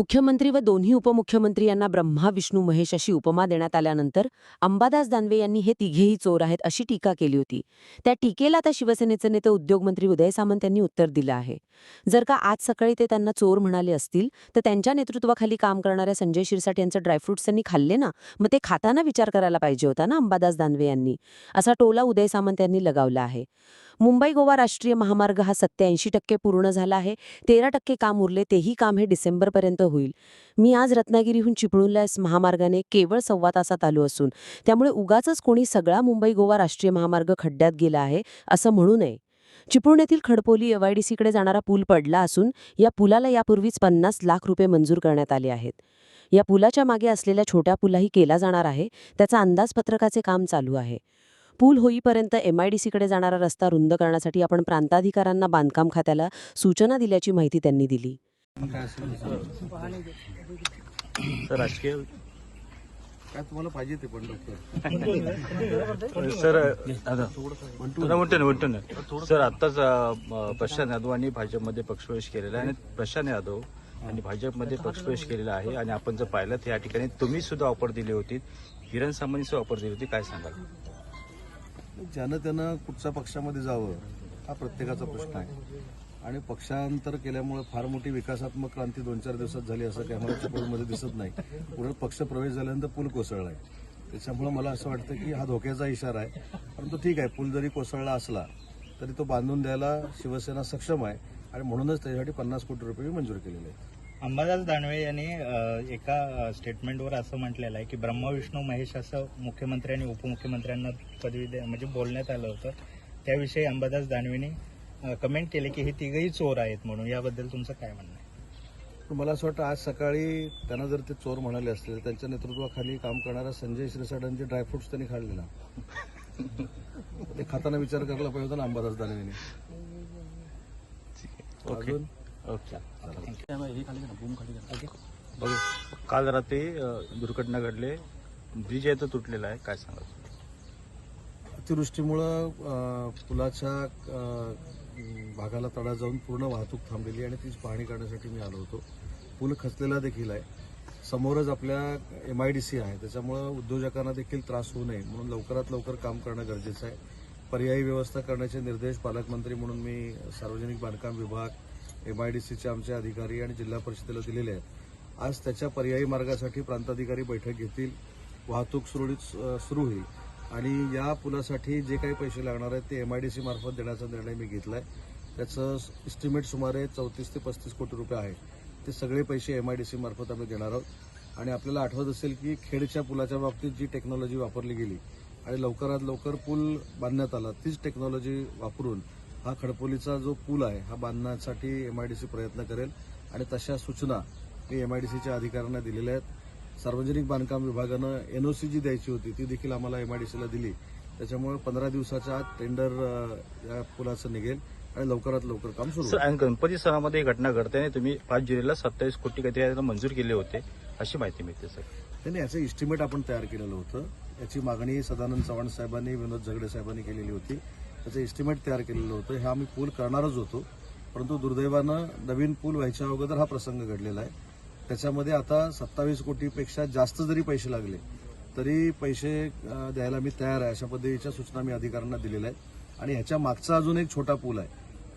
मुख्यमंत्री व दोन्ही उपमुख्यमंत्री यांना ब्रह्मा विष्णू महेश अशी उपमा देण्यात आल्यानंतर अंबादास दानवे यांनी हे तिघेही चोर आहेत अशी टीका केली होती. त्या टीकेला आता शिवसेनेचे नेते उद्योगमंत्री उदय सामंत यांनी उत्तर दिलं आहे. जर का आज सकाळी ते त्यांना चोर म्हणाले असतील तर त्यांच्या नेतृत्वाखाली काम करणाऱ्या संजय शिरसाट यांचं ड्रायफ्रुट्स त्यांनी खाल्ले ना मग ते खाताना विचार करायला पाहिजे होता ना अंबादास दानवे यांनी. असा टोला उदय सामंत यांनी लगावला आहे. मुंबई गोवा राष्ट्रीय महामार्ग हा सत्याऐंशी टक्के पूर्ण झाला आहे तेरा टक्के काम उरले तेही काम हे डिसेंबरपर्यंत होईल. मी आज रत्नागिरीहून चिपळूणला महामार्गाने केवळ सव्वा तासात आलो असून त्यामुळे उगाचच कोणी सगळा मुंबई गोवा राष्ट्रीय महामार्ग खड्ड्यात गेला आहे असं म्हणू नये. चिपळूण येथील खडपोली एवायडीसीकडे जाणारा पूल पडला असून या पुलाला यापूर्वीच पन्नास लाख रुपये मंजूर करण्यात आले आहेत. या पुलाच्या मागे असलेल्या छोट्या पुलाही केला जाणार आहे त्याचा अंदाजपत्रकाचे काम चालू आहे. पूल होईपर्यंत एमआयडीसीकडे जाणारा रस्ता रुंद करण्यासाठी आपण प्रांताधिकाऱ्यांना बांधकाम खात्याला सूचना दिल्याची माहिती त्यांनी दिली. सर राजकीय काय तुम्हाला पाहिजे ते पण सर म्हणतो ना म्हणतो ना. सर आत्ताच प्रशांत यादवांनी भाजपमध्ये पक्षप्रवेश केलेला आहे आणि प्रशांत यादव आणि भाजपमध्ये पक्षप्रवेश केलेला आहे आणि आपण जर पाहिलं तर या ठिकाणी तुम्ही सुद्धा ऑफर दिली होती. किरण सामानी सुद्धा ऑफर दिली होती. काय सांगाल? ज्यानं त्यानं कुठच्या पक्षामध्ये जावं हा प्रत्येकाचा प्रश्न आहे. आणि पक्षांतर केल्यामुळे फार मोठी विकासात्मक क्रांती दोन चार दिवसात झाली असं काही आम्हाला चिपळूणमध्ये दिसत नाही. पुढे पक्ष प्रवेश झाल्यानंतर पूल कोसळला आहे त्याच्यामुळे मला असं वाटतं की हा धोक्याचा इशारा आहे. परंतु ठीक आहे पूल जरी कोसळला असला तरी तो बांधून द्यायला शिवसेना सक्षम आहे आणि म्हणूनच त्याच्यासाठी पन्नास कोटी रुपये मंजूर केलेले आहेत. अंबादास दानवे यांनी एका स्टेटमेंटवर असं म्हटलेलं आहे की ब्रह्मविष्णू महेश असं मुख्यमंत्री आणि उपमुख्यमंत्र्यांना पदवी द्या म्हणजे बोलण्यात आलं होतं. त्याविषयी अंबादास दानवेने कमेंट केले की हे तिघही चोर आहेत म्हणून. याबद्दल तुमचं काय म्हणणं आहे? मला असं वाटतं आज सकाळी त्यांना जर ते चोर म्हणाले असले तर त्यांच्या नेतृत्वाखाली काम करणारा संजय शिरसाटांचे ड्रायफ्रुट्स त्यांनी खाल्ले ना ते खाताना विचार करायला पाहिजे होता ना अंबादास दानवेने. ओके अजून? ओके. बघू. काल रात्री अं, दुर्घटना घडले. ब्रिज आहे तो तुटलेला आहे. काय सांगाल? अतिवृष्टीमुळं अं, पुलाच्या अं, भागाला तडा जाऊन पूर्ण वाहतूक थांबलेली आणि तीच पाहणी करण्यासाठी मी आलो होतो. पूल खचलेला देखील आहे. समोरच आपल्या एम आय डी सी आहे. त्याच्यामुळं उद्योजकांना देखील त्रास होऊ नये म्हणून लवकरात लवकर काम करणं गरजेचं आहे. पर्यायी व्यवस्था करण्याचे निर्देश पालकमंत्री म्हणून मी सार्वजनिक बांधकाम विभाग एम आय डी सीचे आमचे अधिकारी आणि जिल्हा परिषदेला दिलेले आहेत. आज त्याच्या पर्यायी मार्गासाठी प्रांताधिकारी बैठक घेतील. वाहतूक सुरळीत सुरू होईल. आणि या पुलासाठी जे काही पैसे लागणार आहेत ते एम आय डी सी मार्फत देण्याचा निर्णय मी घेतला आहे त्याचं इस्टिमेट सुमारे चौतीस ते पस्तीस कोटी रुपये आहे. ते सगळे पैसे एम आय डी सी मार्फत आम्ही देणार आहोत. आणि आपल्याला आठवत असेल की खेडच्या पुलाच्या बाबतीत जी टेक्नॉलॉजी वापरली गेली आणि लवकरात लवकर पूल बांधण्यात आला तीच टेक्नॉलॉजी वापरून हा खडपोलीचा जो पूल आहे हा बांधण्यासाठी एम आय डी सी प्रयत्न करेल. आणि तशा सूचना मी एम आय डी सीच्या अधिकाऱ्यांना दिलेल्या आहेत. सार्वजनिक बांधकाम विभागानं एनओसी जी द्यायची होती ती देखील आम्हाला एम आय डी सीला दिली. त्याच्यामुळे पंधरा दिवसाच्या आत टेंडर या पुलाचं निघेल आणि लवकरात लवकर काम सुरू गणपती सणामध्ये ही घटना घडते आणि तुम्ही पाच जुलैला सत्तावीस कोटी काहीतरी मंजूर केले होते अशी माहिती मिळते सर. त्यांनी याचं इस्टिमेट आपण तयार केलेलं होतं. याची मागणी सदानंद चव्हाण साहेबांनी विनोद झगडे साहेबांनी केलेली होती. त्याचं इस्टिमेट तयार केलेलं होतं. हे आम्ही पूल करणारच होतो. परंतु दुर्दैवानं नवीन पूल व्हायच्या अगोदर हा प्रसंग घडलेला आहे. त्याच्यामध्ये आता सत्तावीस कोटीपेक्षा जास्त जरी पैसे लागले तरी पैसे द्यायला मी तयार आहे. अशा पद्धतीच्या सूचना मी अधिकाऱ्यांना दिलेल्या आहेत. आणि ह्याच्या मागचा अजून एक छोटा पूल आहे.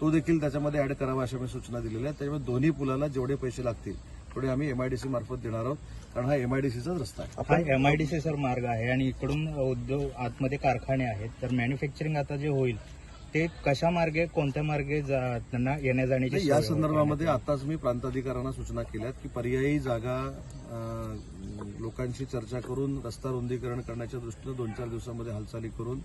तो देखील त्याच्यामध्ये ऍड करावा अशा मी सूचना दिलेल्या आहेत. त्याच्यामुळे दोन्ही पुलाला जेवढे पैसे लागतील तेवढे आम्ही एमआयडीसी मार्फत देणार आहोत. कारण हा एमआयडीसीचाच रस्ता आहे. हा एमआयडीसी सर मार्ग आहे. आणि इकडून उद्योग आतमध्ये कारखाने आहेत. तर मॅन्युफॅक्चरिंग आता जे होईल ते कशा मार्गे कोणत्या मार्गे जा- त्यांना येण्या जाण्याची नाही, या संदर्भामध्ये आताच मी प्रांताधिकाऱ्यांना सूचना केल्यात की पर्यायी जागा अं, लोकांशी चर्चा करून रस्ता रुंदीकरण करण्याच्या दृष्टीनं दोन चार दिवसामध्ये हालचाली करून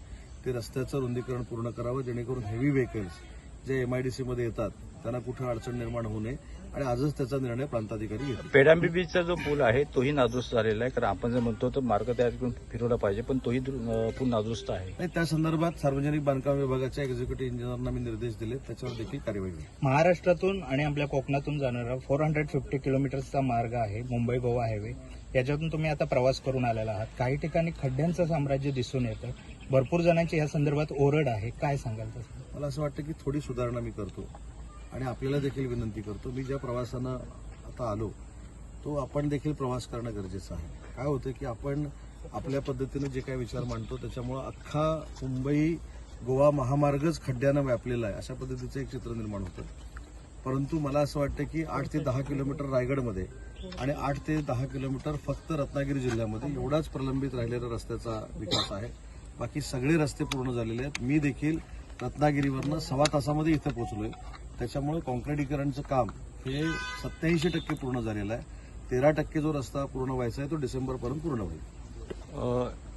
ते रस्त्याचं रुंदीकरण पूर्ण करावं जेणेकरून हेवी व्हेकल्स जे एमआयडीसी मध्ये येतात त्यांना कुठं अडचण निर्माण होऊ नये आणि आजच त्याचा निर्णय प्रांताधिकारी घेतील. पेडांबी बीचचा जो पूल आहे तोही नादुरुस्त झालेला आहे. कारण आपण जर म्हणतो तर मार्ग तयार करून फिरवला पाहिजे पण तोही पूल नादुरुस्त आहे. नाही त्या संदर्भात सार्वजनिक बांधकाम विभागाच्या एक्झिक्युटिव्ह इंजिनियरना मी निर्देश दिले. त्याच्यावर देखील कार्यवाही होईल. महाराष्ट्रातून आणि आपल्या कोकणातून जाणारा फोर हंड्रेड फिफ्टी किलोमीटर्सचा मार्ग आहे मुंबई गोवा हायवे याच्यातून तुम्ही आता प्रवास करून आलेला आहात. काही ठिकाणी खड्ड्यांचं साम्राज्य दिसून येतं. भरपूर जणांची या संदर्भात ओरड आहे. काय सांगाल तसं? मला असं वाटतं की थोडी सुधारणा मी करतो. आणि आपल्याला देखील विनंती करतो मी ज्या प्रवासानं आता आलो तो आपण देखील प्रवास करणं गरजेचं आहे. काय होतं की आपण आपल्या पद्धतीनं जे काही विचार मांडतो त्याच्यामुळं अख्खा मुंबई गोवा महामार्गच खड्ड्यानं व्यापलेला आहे अशा पद्धतीचं एक चित्र निर्माण होतं. परंतु मला असं वाटतं की आठ ते दहा किलोमीटर रायगडमध्ये आणि आठ ते दहा किलोमीटर फक्त रत्नागिरी जिल्ह्यामध्ये एवढाच प्रलंबित राहिलेला रस्त्याचा विकास आहे. बाकी सगळे रस्ते पूर्ण झालेले आहेत. मी देखील रत्नागिरीवरनं सव्वा तासामध्ये इथं पोहोचलोय. त्याच्यामुळे कॉन्क्रिटीकरणचं काम हे सत्याऐंशी टक्के पूर्ण झालेलं आहे. तेरा टक्के जो रस्ता पूर्ण व्हायचा आहे तो डिसेंबरपर्यंत पूर्ण होईल.